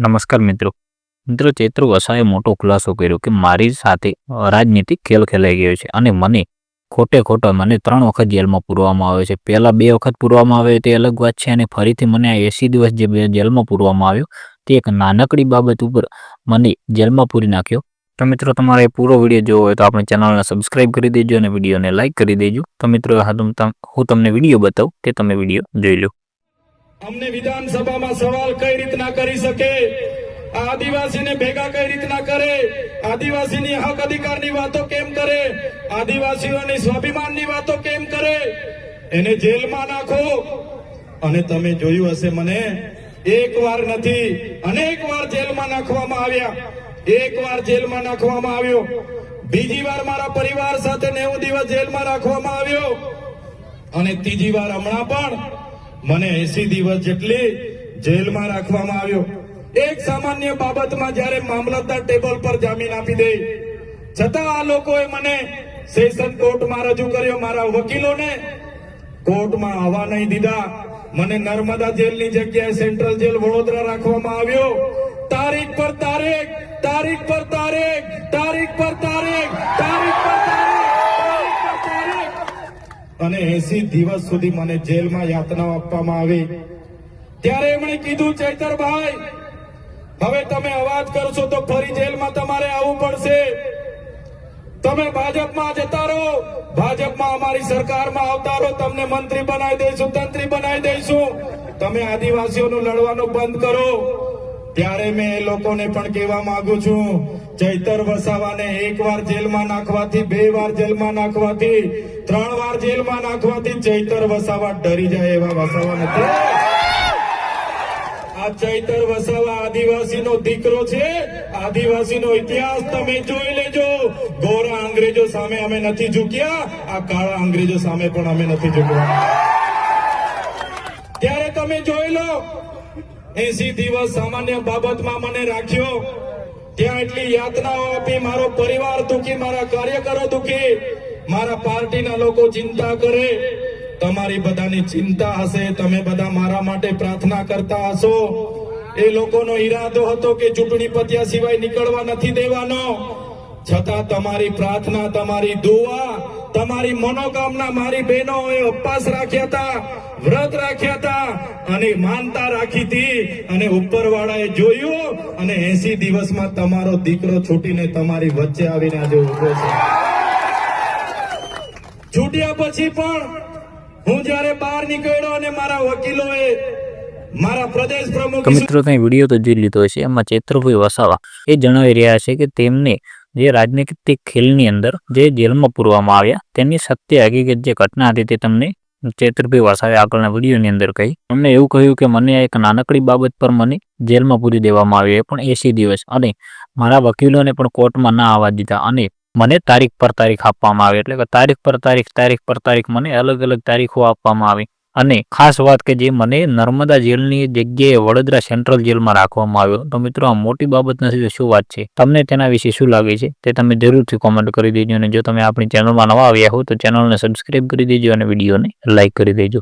નમસ્કાર મિત્રો. મિત્રો, ચૈત્ર વસાએ મોટો ખુલાસો કર્યો કે મારી સાથે રાજનીતિ ખેલ ખેલાઈ ગયો છે અને મને ખોટે ખોટો મને ત્રણ વખત જેલમાં પૂરવામાં આવ્યો છે. પહેલાં બે વખત પૂરવામાં આવ્યો તે અલગ વાત છે અને ફરીથી મને આ એંસી દિવસ જે જેલમાં પૂરવામાં આવ્યો તે એક નાનકડી બાબત ઉપર મને જેલમાં પૂરી નાખ્યો. તો મિત્રો, તમારે પૂરો વીડિયો જોવો હોય તો આપણે ચેનલને સબસ્ક્રાઇબ કરી દેજો અને વિડીયોને લાઇક કરી દેજો. તો મિત્રો હા હું તમને વીડિયો બતાવું તે તમે વીડિયો જોઈ લો. અમને વિધાનસભામાં સવાલ કઈ રીતના કરી શકે? આ આદિવાસીને ભેગા કઈ રીતના કરે? આદિવાસીની હક અધિકારની વાતો કેમ કરે? આદિવાસીઓની સ્વાભિમાનની વાતો કેમ કરે? એને જેલમાં નાખો. અને તમે જોયું હશે મને, એક વાર નથી, અનેક વાર જેલમાં નાખવામાં આવ્યા. એક વાર જેલમાં નાખવામાં આવ્યો. બીજી વાર મારા પરિવાર સાથે નેવું દિવસ જેલમાં રાખવામાં આવ્યો. અને ત્રીજી વાર હમણાં પણ મને એસી દિવસ જેટલી જેલમાં રાખવામાં આવ્યો. એક સામાન્ય બાબતમાં જ્યારે મામલતદાર ટેબલ પર જામીન આપી દે, છતાં આ લોકોએ મને સેશન કોર્ટમાં રજૂ કર્યો. મારા વકીલોને કોર્ટમાં આવવા નહીં દીધા. મને નર્મદા જેલની જગ્યાએ સેન્ટ્રલ જેલ વડોદરા રાખવામાં આવ્યો. તારીખ પર તારીખ તારીખ પર તારીખ તારીખ પર તારીખ અને એસી દિવસ સુધી મને જેલમાં યાતનાઓ આપવામાં આવી. ત્યારે એમણે કીધું, ચૈતરભાઈ, હવે તમે અવાજ કરશો તો ફરી જેલમાં તમારે આવવું પડશે. તમે ભાજપમાં જતા રહો. ભાજપમાં અમારી સરકારમાં આવતા રહો. તમને મંત્રી બનાવી દઈશું, તંત્રી બનાવી દઈશું. તમે આદિવાસીઓનું લડવાનું બંધ કરો. ત્યારે મેં એ લોકોને પણ કહેવા માંગુ છું, ચૈતર વસાવાને એક વાર જેલમાં નાખવાથી, બે વાર જેલમાં નાખવાથી ત્રણ વાર જેલમાં નાખવાથી ચૈતર વસાવા ડરી જાય એવા વસાવા નથી. આ ચૈતર વસાવા આદિવાસીનો દીકરો છે. આદિવાસીનો ઇતિહાસ તમે જોઈ લેજો. ગોરા અંગ્રેજો સામે અમે નથી ઝૂક્યા. આ કાળા અંગ્રેજો સામે પણ અમે નથી ઝૂક્યા. ત્યારે તમે જોઈ લો, એસી દિવસ સામાન્ય બાબતમાં મને રાખ્યો. ત્યાં એટલી યાતનાઓ આપી, મારો પરિવાર દુખી, મારા કાર્યકરો દુખી. મારા પાર્ટીના લોકો ચિંતા કરે. તમારી બધાની ચિંતા હશે. તમે બધા મારા માટે પ્રાર્થના કરતા હશો. એ લોકોનો ઈરાદો હતો કે ચૂંટણી પત્યા સિવાય નીકળવા નથી દેવાનો. છતાં તમારી પ્રાર્થના, તમારી દુઆ, તમારી મનોકામના મારી બહેનોએ ઉપવાસ રાખ્યા હતા, વ્રત રાખ્યા હતા અને માનતા રાખી હતી અને ઉપરવાળાએ જોયું અને એસી દિવસમાં તમારો દીકરો છૂટીને તમારી વચ્ચે આવીને આજે ઊભો છે. છૂટ્યા પછી પણ હું જ્યારે બહાર નીકળ્યો અને મારા વકીલોએ મિત્રો કઈ વીડિયો તો જોઈ લીધો છે એમાં ચેત્રભાઈ વસાવા એ જણાવી રહ્યા છે કે તેમને જે રાજનીતિક ખેલની અંદર જે જેલમાં પૂરવામાં આવ્યા, તેની સત્ય હકીકત જે ઘટના હતી તે તમને ચૈત્રભાઈ વસાવે આગળના વિડીયોની અંદર કહી. અમને એવું કહ્યું કે મને એક નાનકડી બાબત પર મને જેલમાં પૂરી દેવામાં આવી પણ એસી દિવસ. અને મારા વકીલોને પણ કોર્ટમાં ના આવવા દીધા. અને મને તારીખ પર તારીખ આપવામાં આવી. એટલે કે તારીખ પર તારીખ તારીખ પર તારીખ મને અલગ અલગ તારીખો આપવામાં આવી. અને ખાસ વાત કે જે મને નર્મદા જેલની જગ્યાએ વડોદરા સેન્ટ્રલ જેલમાં રાખવામાં આવ્યો. તો મિત્રો, આ મોટી બાબત નથી તો શું વાત છે? તમને તેના વિશે શું લાગે છે? તે તમે જરૂરથી કોમેન્ટ કરી દેજો. અને જો તમે આપણી ચેનલમાં નવા આવ્યા હો, તો ચેનલને સબસ્ક્રાઈબ કરી દેજો અને વિડીયોને લાઇક કરી દેજો.